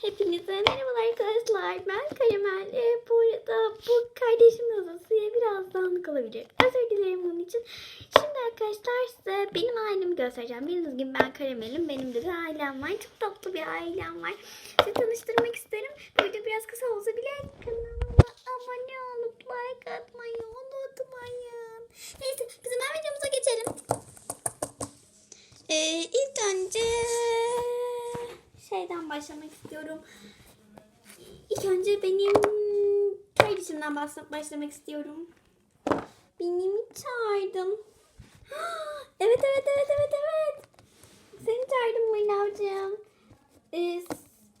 Hepinize merhabalar arkadaşlar. Ben Karamel. Ee, bu arada bu kardeşimin odasıya biraz dağınık olabilir. Özür dilerim bunun için. Şimdi arkadaşlar size benim ailemi göstereceğim. Bildiğiniz gibi ben Karamel'im. Benim de bir ailem var. Çok tatlı bir ailem var. Sizi tanıştırmak isterim. Video biraz kısa olsa bile kanalıma abone olup like atmayı unutmayın. Neyse biz hemen videomuza geçelim. Ee, ilk önce şeyden başlamak istiyorum. İlk önce benim kardeşimden bahs- başlamak istiyorum. Benim çağırdım. Evet evet evet evet evet. Seni çağırdım Maynavcığım. Ee,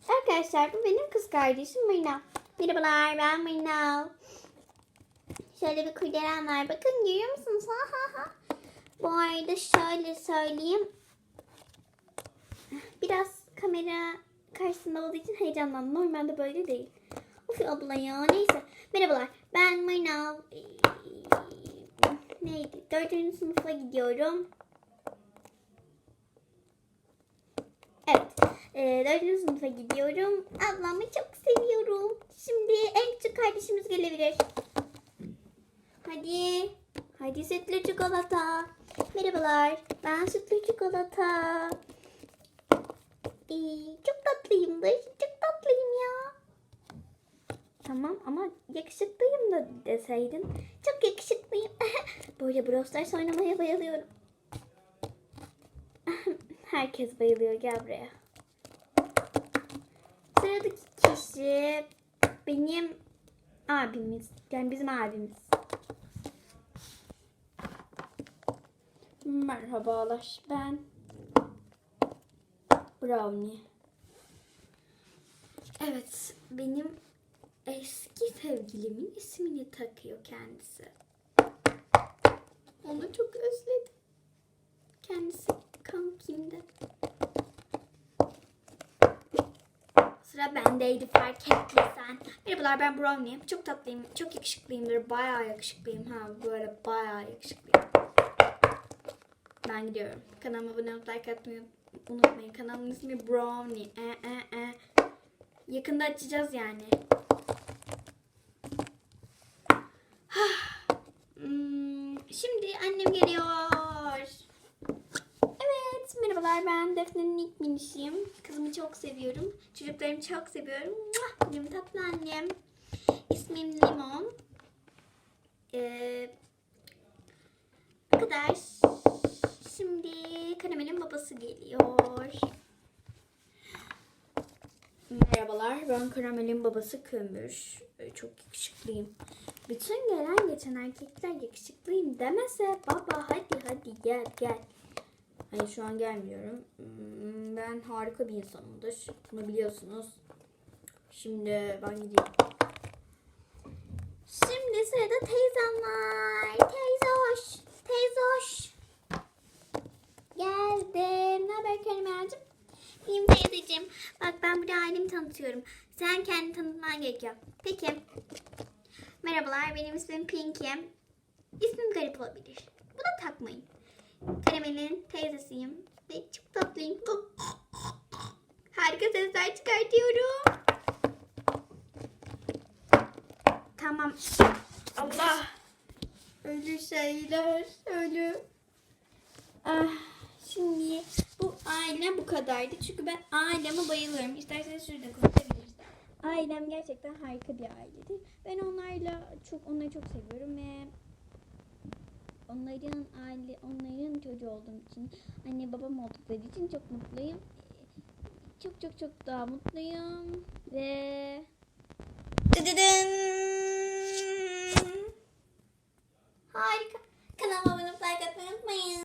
arkadaşlar bu benim kız kardeşim Maynav. Merhabalar ben Maynav. Şöyle bir kurdelen var. Bakın görüyor musunuz? Ha ha ha. Bu arada şöyle söyleyeyim. Kamera karşısında olduğu için heyecanlandım. Normalde böyle değil. Of abla ya neyse. Merhabalar ben Maynav. Ee, neydi? Dördüncü sınıfa gidiyorum. Evet. E, dördüncü sınıfa gidiyorum. Ablamı çok seviyorum. Şimdi en küçük kardeşimiz gelebilir. Hadi. Hadi sütlü çikolata. Merhabalar. Ben sütlü çikolata. Ee, çok tatlıyımdır. Çok tatlıyım ya. Tamam ama yakışıklıyım da deseydin. Çok yakışıklıyım. Böyle Brawl Stars oynamaya bayılıyorum. Herkes bayılıyor. Gel buraya. Sıradaki kişi benim abimiz. Yani bizim abimiz. Merhabalar. Ben Brownie. Evet, benim eski sevgilimin ismini takıyor kendisi. Onu çok özledim. Kendisi kankimdi. Sıra bendeydi fark ettiysen. Merhabalar ben Brownie. Çok tatlıyım. Çok yakışıklıyımdır. Bayağı yakışıklıyım. Ha böyle bayağı yakışıklıyım. Ben gidiyorum. Kanalıma abone olup like atmayı unutmayın. Kanalımın ismi Brownie. E, e, e. Yakında açacağız yani. Hmm, Şimdi annem geliyor. Evet, merhabalar ben Defne'nin ilk minişiyim. Kızımı çok seviyorum. Çocuklarımı çok seviyorum. Benim tatlı annem. İsmim Limon. Ee, bu kadar. Şimdi Karamel'in babası geliyor. Merhabalar, ben Karamel'in babası Kömür. Ee, Çok yakışıklıyım. Bütün gelen geçen erkekler yakışıklıyım demese baba hadi hadi gel gel. Hayır şu an gelmiyorum. Hmm, Ben harika bir insanımdır. Bunu biliyorsunuz. Şimdi ben gideyim. Şimdi sırada teyzem var. İyiyim teyzeciğim. Bak ben burada ailemi tanıtıyorum. Sen kendini tanıtman gerekiyor. Peki. Merhabalar benim ismim Pinky. İsmim garip olabilir. Bunu takmayın. Karamel'in teyzesiyim. Ve çok tatlıyım. Harika sesler çıkartıyorum. Tamam. Allah. Ölü şeyler. Ölü. Ah, şimdi bu aile bu kadardı. Çünkü ben aileme bayılıyorum. İsterseniz şurada konuşabiliriz. Ailem gerçekten harika bir ailedir. Ben onlarla çok onları çok seviyorum ve onların aile onların çocuğu olduğum için anne babam oldukları için çok mutluyum. Çok çok çok daha mutluyum ve